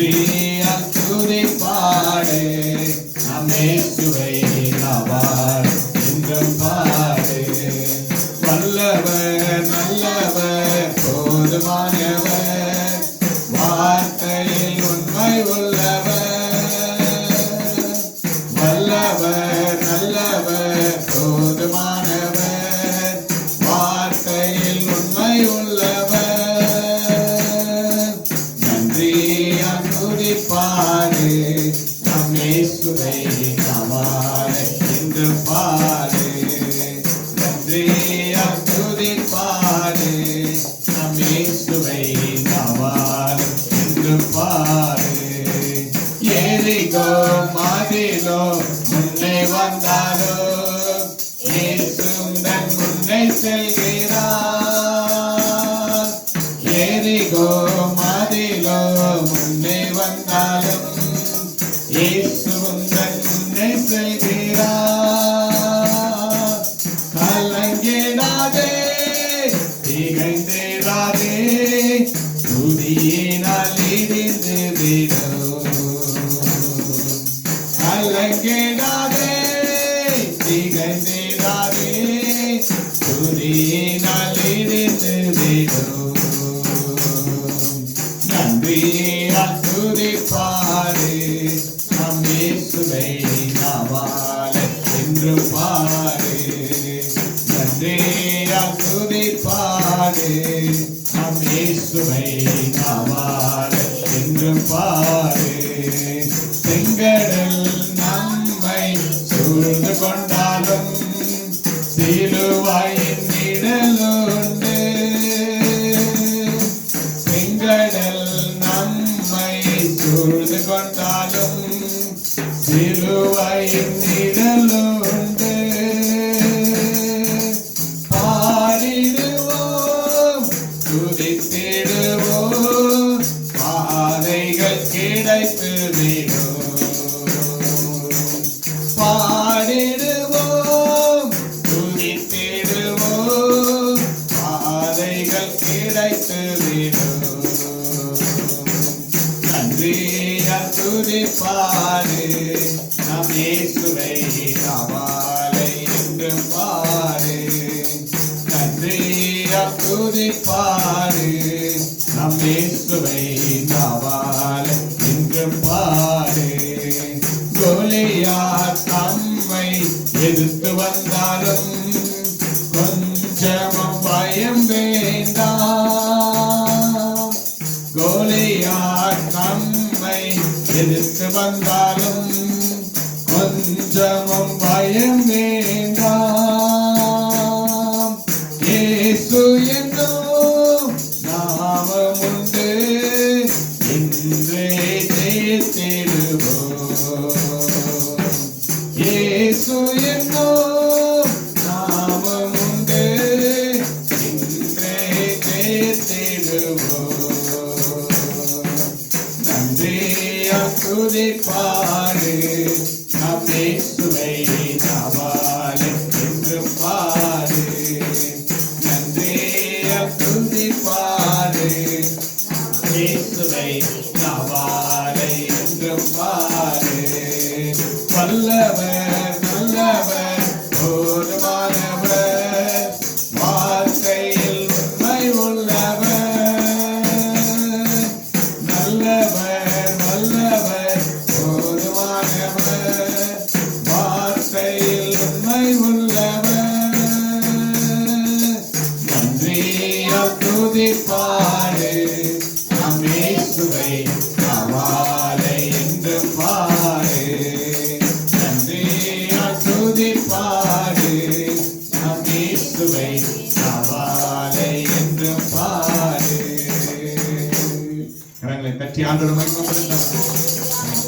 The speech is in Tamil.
நன்றியால் துதிப்பாடு நம்மேசுவை நாவார் என்றும் பாடு. வல்லவர் நல்லவர் போதுமானவர் வார்த்தையில் உண்மை உள்ளவர். வல்லவர் நல்லவர் போதுமானவர் வார்த்தையில் உண்மை செல்கிறார். எரிகோ மாதிலோ முன்னே வந்தாலும் கலங்கிடாதே திகைந்திடாதே துதியினால் இடிந்து விடும். கலங்கிடாதே திகைந்திடாதே துதியினால் இடிந்து விடும். நன்றியால் துதிப்பாடு நம் இயேசுவை நாவாலே என்று சுமை இயேசுவை நாவாலே என்று பாடு செங்கடல் நம்மை சூழ்ந்து கொண்டாலும் சிலுவாயின் நிழலுண்டு. செங்கடல் நம்மை சூழ்ந்து கொண்டாலும் சீலுவாய் துதிப்பாடு நம் இயேசுவை நாவாலை என்று பாடு நன்றியா துதிப்பாடு நம் இயேசுவை எதிர்த்து வந்தாலும் கொஞ்சமும் பயம் வேண்டாம். கோலியார் நம்மை எதிர்த்து வந்தாலும் கொஞ்சமும் பயம் வேண்டாம். ஏசு என்னோ நாமம் உண்டு இன்றே ஜெயித்திடுவோம் துதிப்பாடு நம் இயேசுவை நாவாலை என்று பாடு நன்றியா துதிப்பாடு நம் இயேசுவை நாவாலை என்று பாடு கரங்களை தட்டி ஆண்டோடு மகிமைப்படுத்த